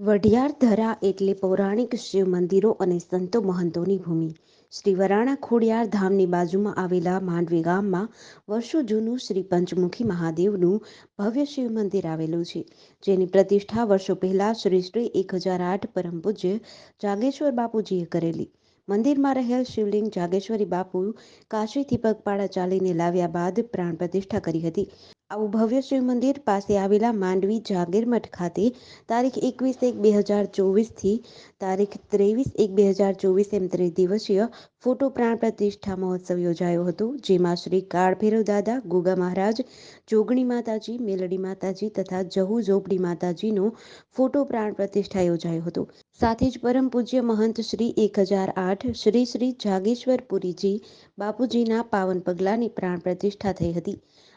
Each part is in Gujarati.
વઢિયાર ધરા એટલે પૌરાણિક શિવ મંદિરો અને સંતો મહંતોની ભૂમિ. શ્રી વરાણા ખોડિયાર ધામની બાજુમાં આવેલા માંડવી ગામમાં વર્ષો જૂનું શ્રી પંચમુખી મહાદેવનું ભવ્ય શિવ મંદિર આવેલું છે, જેની પ્રતિષ્ઠા વર્ષો પહેલા શ્રી શ્રી એક હજાર આઠ પરમ પૂજ્ય જાગેશ્વર બાપુજીએ કરેલી. મંદિરમાં રહેલ શિવલિંગ જાગેશ્વરી બાપુ કાશીથી પગપાળા ચાલીને લાવ્યા બાદ પ્રાણ પ્રતિષ્ઠા કરી હતી. આવું ભવ્ય શિવ મંદિર પાસે આવેલા માંડવી જાગીર મઠ ખાતે તારીખ એકવીસ એક બે હજાર ચોવીસથી તારીખ ત્રેવીસ એક બે હજાર ચોવીસ એમ ત્રિદિવસીય ફોટો પ્રાણ પ્રતિષ્ઠા મહોત્સવ યોજાયો હતો, જેમાં શ્રી કાળભૈરવ દાદા, ગોગા મહારાજ, જોગણી માતાજી, મેલડી માતાજી તથા જહુ ઝોપડી માતાજીનો ફોટો પ્રાણ પ્રતિષ્ઠા યોજાયો હતો. સાથે જ પરમ પૂજ્ય મહંત શ્રી એક હજાર આઠ શ્રી શ્રી જાગેશ્વરપુરીજી બાપુજીના પાવન પગલાની પ્રાણ પ્રતિષ્ઠા થઈ હતી.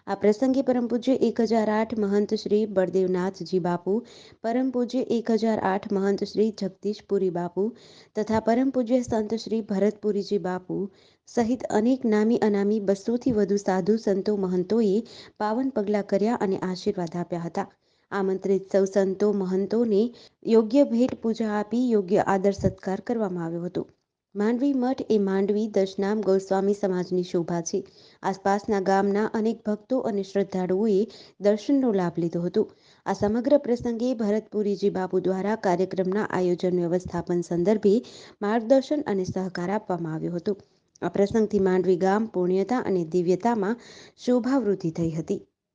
આ પ્રસંગે પરમ પૂજ્ય એક હજાર આઠ મહંત શ્રી બળદેવનાથજી બાપુ, પરમ પૂજ્ય એક હજાર આઠ મહંત શ્રી જગદીશપુરી બાપુ તથા પરમ પૂજ્ય સંત શ્રી ભરતપુરીજી બાપુ સહિત અનેક નામી અનામી બસોથી વધુ સાધુ સંતો મહંતોએ પાવન પગલાં કર્યા અને આશીર્વાદ આપ્યા હતા. આમંત્રિત સૌ સંતો, મહંતોને યોગ્ય ભેટ પૂજા આપી યોગ્ય આદર સત્કાર કરવામાં આવ્યો હતો. માંડવી મઠ એ માંડવી દશનામ ગોસ્વામી સમાજની શોભા છે. આસપાસના ગામના અનેક ભક્તો અને શ્રદ્ધાળુઓએ દર્શનનો લાભ લીધો હતો. આ સમગ્ર પ્રસંગે ભરતપુરીજી બાપુ દ્વારા કાર્યક્રમના આયોજન વ્યવસ્થાપન સંદર્ભે માર્ગદર્શન અને સહકાર આપવામાં આવ્યો હતો. આ પ્રસંગથી માંડવી ગામ, પૂર્ણ્યતા અને દિવ્યતામાં શોભાવૃદ્ધિ થઈ હતી.